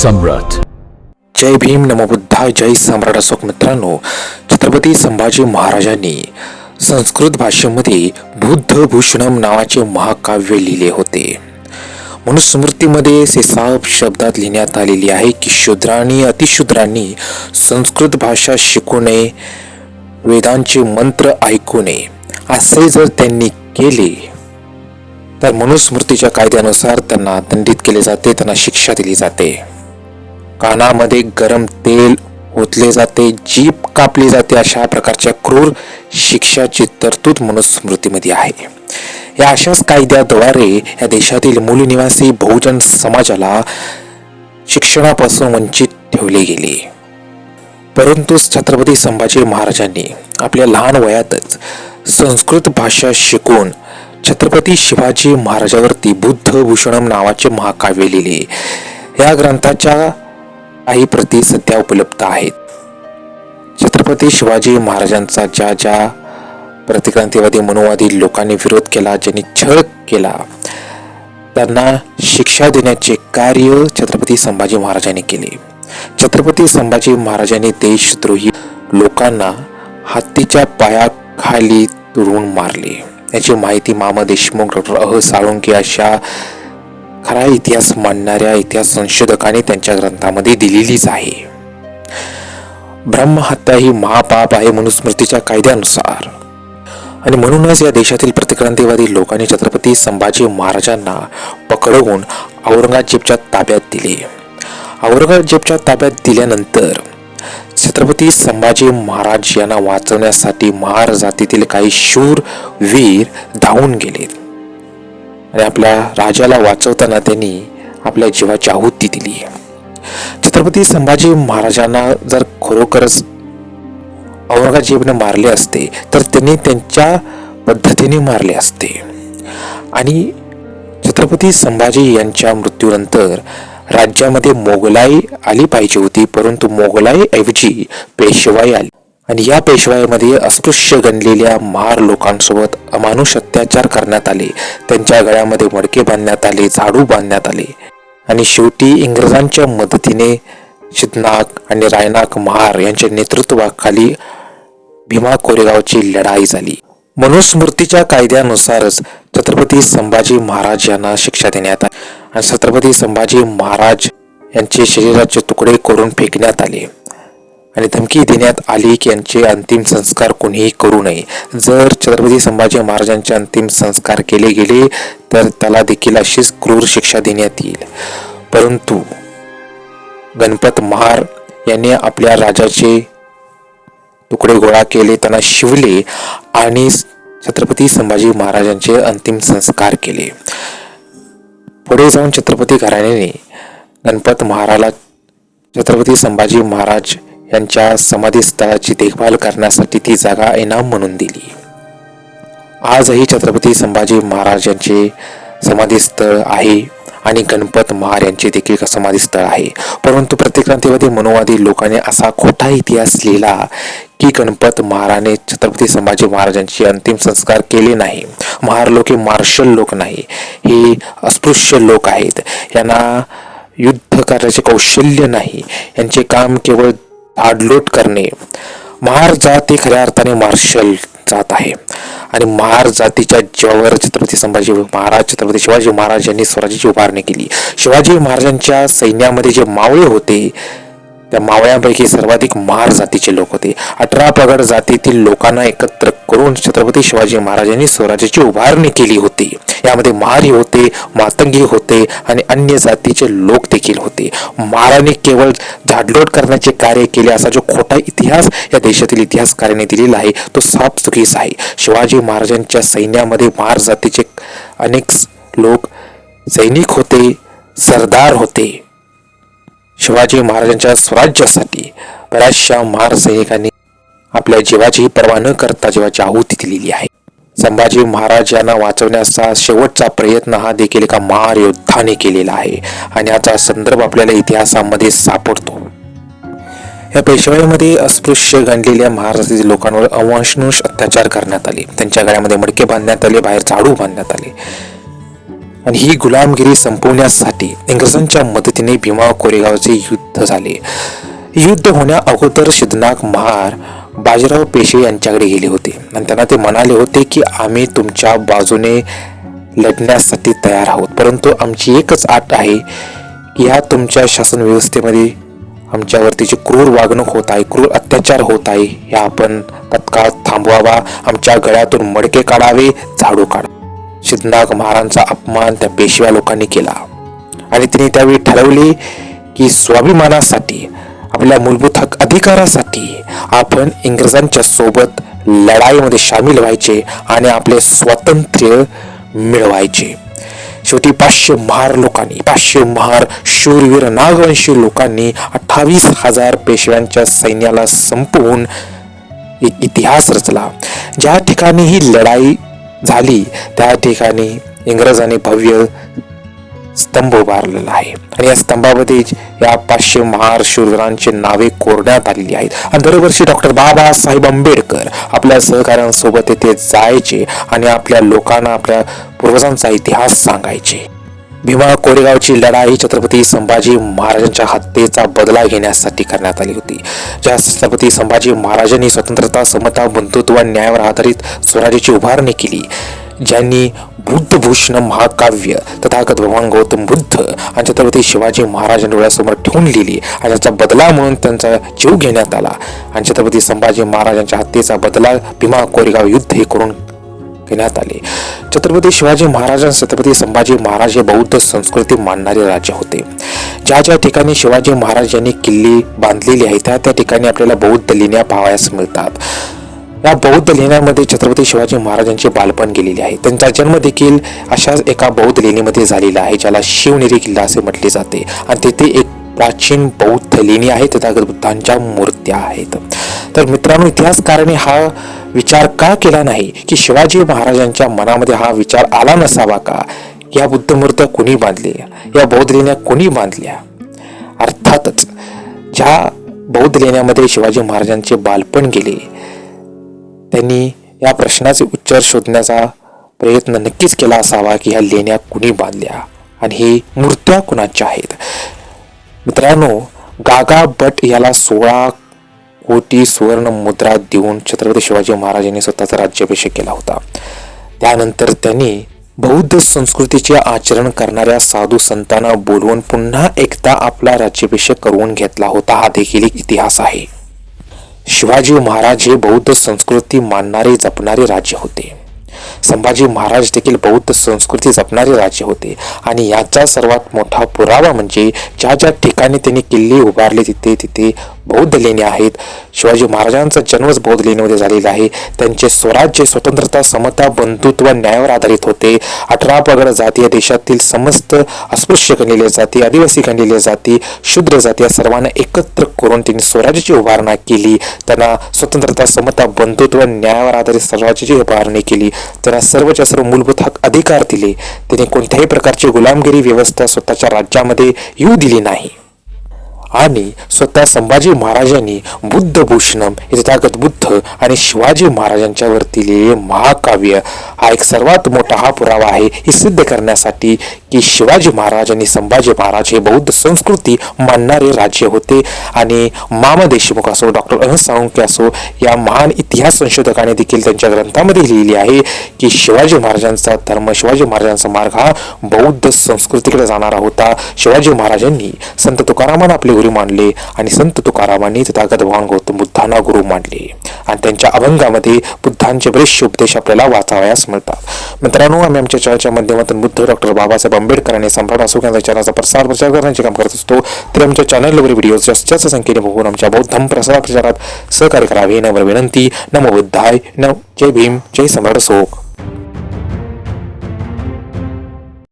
सम्राट। जय भीम नमोबुद्धा जय सम्राट अशोक मित्रांनो। छत्रपती संभाजी महाराजांनी संस्कृत भाषेमध्ये बुद्ध भूषणम नावाचे महाकाव्य लिहिले होते। मनुस्मृतीमध्ये सेसाब शब्दात लिहिण्यात आलेली आहे की शूद्रांनी अतिशूद्रांनी संस्कृत भाषा शिकू नये वेदांचे मंत्र ऐकू नये असे जर त्यांनी केले तर मनुस्मृतीच्या कायद्यानुसार त्यांना दंडित केले जाते त्यांना शिक्षा दिली जाते। कानामध्ये गरम तेल ओतले जाते जीप कापली जाते अशा प्रकारच्या क्रूर शिक्षाची तरतूद मनुस्मृतीमध्ये आहे. या अशाच कायद्याद्वारे या देशातील मूलनिवासी बहुजन समाजाला शिक्षणापासून वंचित ठेवले गेले. परंतु छत्रपती संभाजी महाराजांनी आपल्या लहान वयातच संस्कृत भाषा शिकून छत्रपती शिवाजी महाराजावरती बुद्ध भूषणम नावाचे महाकाव्य लिहिले. या ग्रंथाच्या काही प्रती सध्या उपलब्ध आहेत. छत्रपती शिवाजी महाराजांचा ज्या ज्या प्रतिक्रांतीवादी मनुवादी लोकांनी विरोध केला ज्यांनी छळ केला त्यांना शिक्षा देण्याचे कार्य छत्रपती संभाजी महाराजांनी केले. छत्रपती संभाजी महाराजांनी देशद्रोही लोकांना हत्तीच्या पायाखाली तुरून मारले. याची माहिती मामा देशमुख डॉक्टर अह साळुंके अशा खरा इतिहास मांडणाऱ्या इतिहास संशोधकांनी त्यांच्या ग्रंथामध्ये दिलेलीच आहे. ब्रह्महत्या ही महापाप आहे मनुस्मृतीच्या कायद्यानुसार. आणि म्हणूनच या देशातील प्रतिक्रांतीवादी लोकांनी छत्रपती संभाजी महाराजांना पकडवून औरंगजेबच्या ताब्यात दिले. औरंगजेबच्या ताब्यात दिल्यानंतर छत्रपती संभाजी महाराज यांना वाचवण्यासाठी महार जातीतील काही शूर वीर धावून गेले आणि आपल्या राजाला वाचवताना त्यांनी आपल्या जीवाची आहुती दिली. छत्रपती संभाजी महाराजांना जर खरोखरच औरंगजेबने मारले असते तर त्यांनी त्यांच्या पद्धतीने मारले असते. आणि छत्रपती संभाजी यांच्या मृत्यूनंतर राज्यामध्ये मोगलाई आली पाहिजे होती परंतु मोगलाई ऐवजी पेशवाई आली. आणि या पेशवाईमध्ये अस्पृश्य गणलेल्या महार लोकांसोबत अमानुष अत्याचार करण्यात आले. त्यांच्या गळ्यामध्ये मडके बांधण्यात आले झाडू बांधण्यात आले. आणि शेवटी इंग्रजांच्या मदतीने शिदनाक आणि रायनाक महार यांच्या नेतृत्वाखाली भीमा कोरेगावची लढाई झाली. मनुस्मृतीच्या कायद्यानुसारच छत्रपती संभाजी महाराज यांना शिक्षा देण्यात आली. आणि छत्रपती संभाजी महाराज यांचे शरीराचे तुकडे करून फेकण्यात आले. आणि धमकी देण्यात आली की यांचे अंतिम संस्कार कोणीही करू नये. जर छत्रपती संभाजी महाराजांचे अंतिम संस्कार केले गेले तर त्याला देखील अशीच क्रूर शिक्षा देण्यात येईल. परंतु गणपत महार यांनी आपल्या राजाचे तुकडे गोळा केले त्यांना शिवले आणि छत्रपती संभाजी महाराजांचे अंतिम संस्कार केले. पुढे जाऊन छत्रपती घराण्याने गणपत महाराला छत्रपती संभाजी महाराज यांच्या समाधीस्थळाची देखभाल करण्यासाठी ती जागा इनाम म्हणून दिली. आजही छत्रपती संभाजी महाराज यांचे समाधीस्थळ आहे आणि गणपत महार यांचे देखील समाधीस्थळ आहे. परंतु प्रतिक्रांतीवादी मनोवादी लोकांनी असा खोटा इतिहास लिहिला की गणपत महाराने छत्रपती संभाजी महाराजांचे अंतिम संस्कार केले नाही. महार लोक हे मार्शल लोक नाही हे अस्पृश्य लोक आहेत. यांना युद्ध करण्याचे कौशल्य नाही. यांचे काम केवळ आडलोट करणे. महार जात ही खऱ्या अर्थाने मार्शल जात आहे. आणि महार जातीच्या जीवावर छत्रपती संभाजी महाराज छत्रपती शिवाजी महाराज यांनी स्वराज्याची उभारणी केली. शिवाजी महाराजांच्या सैन्यामध्ये जे मावळे होते त्या मावळ्यांपैकी सर्वाधिक मार जातीचे लोक होते. अठरा पगड जातीतील लोकांना एकत्र करून छत्रपती शिवाजी महाराजांनी स्वराज्याची उभारणी केली होती. यामध्ये महारी होते मातंगी होते आणि अन्य जातीचे लोक देखील होते. महाराणी केवळ झाडलोट करण्याचे कार्य केले असा जो खोटा इतिहास या देशातील इतिहासकाराने दिलेला आहे तो साफ चुकीचा आहे. शिवाजी महाराजांच्या सैन्यामध्ये महार जातीचे अनेक लोक सैनिक होते सरदार होते. शिवाजी महाराजांच्या स्वराज्यासाठी बऱ्याचशा महार सैनिकांनी आपल्या जीवाची पर्वा न करता जीवाची आहुती दिलेली आहे. संभाजी महाराज यांना वाचवण्याचा शेवटचा प्रयत्न हा देखील एका महार योद्धाने केलेला आहे आणि याचा संदर्भ आपल्याला इतिहासामध्ये सापडतो. या पेशवाईमध्ये अस्पृश्य गणलेल्या महाराष्ट्रातील लोकांवर अवंशनुष अत्याचार करण्यात आले. त्यांच्या गळ्यामध्ये मडके बांधण्यात आले बाहेर झाडू बांधण्यात आले. आणि ही गुलामगिरी संपवण्यासाठी इंग्रजांच्या मदतीने भीमा कोरेगावचे युद्ध झाले. युद्ध होण्या अगोदर सिद्धनाथ महार बाजीराव पेशे यांच्याकडे गेले होते. आणि त्यांना ते म्हणाले होते की आम्ही तुमच्या बाजूने लढण्यासाठी तयार आहोत. परंतु आमची एकच आट आहे. की ह्या तुमच्या शासन व्यवस्थेमध्ये आमच्यावरती जे क्रूर वागणूक होत आहे क्रूर अत्याचार होत आहे ह्या आपण तत्काळ थांबवावा. आमच्या गळ्यातून मडके काढावे झाडू काढा सिद्धनाथ महाराजांचा अपमान त्या पेशव्या लोकांनी केला. आणि तिने त्यावेळी ठरवले की स्वाभिमानासाठी आपल्या मूलभूत हक अधिकारासाठी आपण इंग्रजांच्या सोबत लढाईमध्ये सामील व्हायचे आणि आपले स्वातंत्र्य मिळवायचे. शेवटी पाचशे महार लोकांनी पाचशे महार शूरवीर नागवंशी लोकांनी अठ्ठावीस हजार पेशव्यांच्या सैन्याला संपवून एक इतिहास रचला. ज्या ठिकाणी ही लढाई झाली. त्या ठिकाणी इंग्रजांनी भव्य स्तंभ उभारलेला आहे. आणि या स्तंभामध्ये या पाचशे महार शूरवीरांची नावे कोरण्यात आलेली आहेत. आणि दरवर्षी डॉक्टर बाबासाहेब आंबेडकर आपल्या सहकाऱ्यांसोबत येथे जायचे आणि आपल्या लोकांना आपल्या पूर्वजांचा इतिहास सांगायचे. भीमा कोरेगावची लढाई छत्रपती संभाजी महाराजांच्या हत्येचा बदला घेण्यासाठी करण्यात आली होती. ज्या छत्रपती संभाजी महाराजांनी स्वतंत्रता समता बंधुत्व न्यायावर आधारित स्वराज्याची उभारणी केली ज्यांनी बुद्धभूषण महाकाव्य तथागत भगवान गौतम बुद्ध आणि छत्रपती शिवाजी महाराजांनी डोळ्यासमोर ठेवून लिहिली आणि त्याचा बदला म्हणून त्यांचा जीव घेण्यात आला. आणि छत्रपती संभाजी महाराजांच्या हत्येचा बदला भीमा कोरेगाव युद्ध हे करून घेण्यात आले. छत्रपती शिवाजी महाराज आणि छत्रपती संभाजी महाराज हे बौद्ध संस्कृती मानणारे राजे होते. ज्या ज्या ठिकाणी शिवाजी महाराज यांनी किल्ली बांधलेली आहे त्या त्या ठिकाणी आपल्याला बौद्ध लेण्या पाहावयास मिळतात. या बौद्ध लेण्यामध्ये छत्रपती शिवाजी महाराजांचे बालपण गेलेले आहे. त्यांचा जन्म देखील अशाच एका बौद्ध लेणीमध्ये झालेला आहे ज्याला शिवनेरी किल्ला असे म्हटले जाते. आणि तेथे एक प्राचीन बौद्ध लेणी आहे तथागत बुद्धांच्या मूर्त्या आहेत. तर मित्रांनो इतिहासकाराने हा विचार का केला नाही की शिवाजी महाराजांच्या मनामध्ये हा विचार आला नसावा का? या बुद्धमूर्त्या कुणी कोणी बांधल्या या बौद्ध लेण्या कोणी बांधल्या? अर्थातच ज्या बौद्ध लेण्यामध्ये शिवाजी महाराजांचे बालपण गेले त्यांनी या प्रश्नाचे उत्तर शोधण्याचा प्रयत्न नक्कीच केला असावा की ह्या लेण्या कुणी बांधल्या आणि ही मूर्त्या कुणाच्या आहेत? मित्रांनो गागा भट याला सोळा कोटी सुवर्ण मुद्रा देऊन छत्रपती शिवाजी महाराजांनी स्वतःचा राज्याभिषेक केला होता. त्यानंतर त्यांनी बौद्ध संस्कृतीचे आचरण करणाऱ्या साधू संतांना बोलवून पुन्हा एकदा आपला राज्याभिषेक करून घेतला होता हा देखील एक इतिहास आहे. शिवाजी महाराज हे बौद्ध संस्कृती मानणारे जपणारे राज्य होते. संभाजी महाराज देखील बौद्ध संस्कृती जपणारे राजे होते. आणि याचा सर्वात मोठा पुरावा म्हणजे ज्या ज्या ठिकाणी त्यांनी किल्ले उभारले तिथे तिथे बौद्ध लेणी आहेत. शिवाजी महाराजांचा जन्मच बौद्ध लेणीमध्ये झालेला आहे. त्यांचे स्वराज्य स्वतंत्रता समता बंधुत्व न्यायावर आधारित होते. अठरा पगड जाती या देशातील समस्त अस्पृश्य गणलेल्या जाती आदिवासी गणलेल्या जाती शूद्र जाती या सर्वांना एकत्र करून त्यांनी स्वराज्याची उभारणा केली. त्यांना स्वतंत्रता समता बंधुत्व न्यायावर आधारित स्वराज्याची उभारणी केली. त्यांना सर्वच्या सर्व मूलभूत हक अधिकार दिले. त्यांनी कोणत्याही प्रकारची गुलामगिरी व्यवस्था स्वतःच्या राज्यामध्ये येऊ दिली नाही. आणि स्वतः संभाजी महाराजांनी बुद्धभूषणम हे तथागत बुद्ध आणि शिवाजी महाराजांच्यावरती लिहिलेले महाकाव्य हा एक सर्वात मोठा हा पुरावा आहे हे सिद्ध करण्यासाठी की शिवाजी महाराज आणि संभाजी महाराज हे बौद्ध संस्कृती मानणारे राज्य होते. आणि मामा देशमुख असो डॉक्टर अनंत साळुंके असो या महान इतिहास संशोधकाने देखील त्यांच्या ग्रंथामध्ये लिहिली आहे की शिवाजी महाराजांचा धर्म शिवाजी महाराजांचा मार्ग हा बौद्ध संस्कृतीकडे जाणारा होता. शिवाजी महाराजांनी संत तुकारामांना आपले गुरु मानले आणि संत तुकारामांनी तथागत भगवान गौतम बुद्धांना गुरु मानले. आणि त्यांच्या अभंगामध्ये बुद्धांचे बरेचसे उपदेश आपल्याला वाचावयास मिळतात. मित्रांनो आम्ही आमच्या चर्चा माध्यमातून बुद्ध डॉक्टर बाबासाहेब आंबेडकर आणि सम्राट अशोक यांच्या चॅनलचा प्रसार प्रचार करण्याचे काम करत असतो. तर आमच्या चॅनलवर व्हिडिओ जास्त जास्त संख्येने बघून आमच्या बौद्ध प्रसार प्रचारात सहकार्य करावे. नम्र विनंती. नमो बुद्धाय. न जय भीम. जय सम्राट अशोक.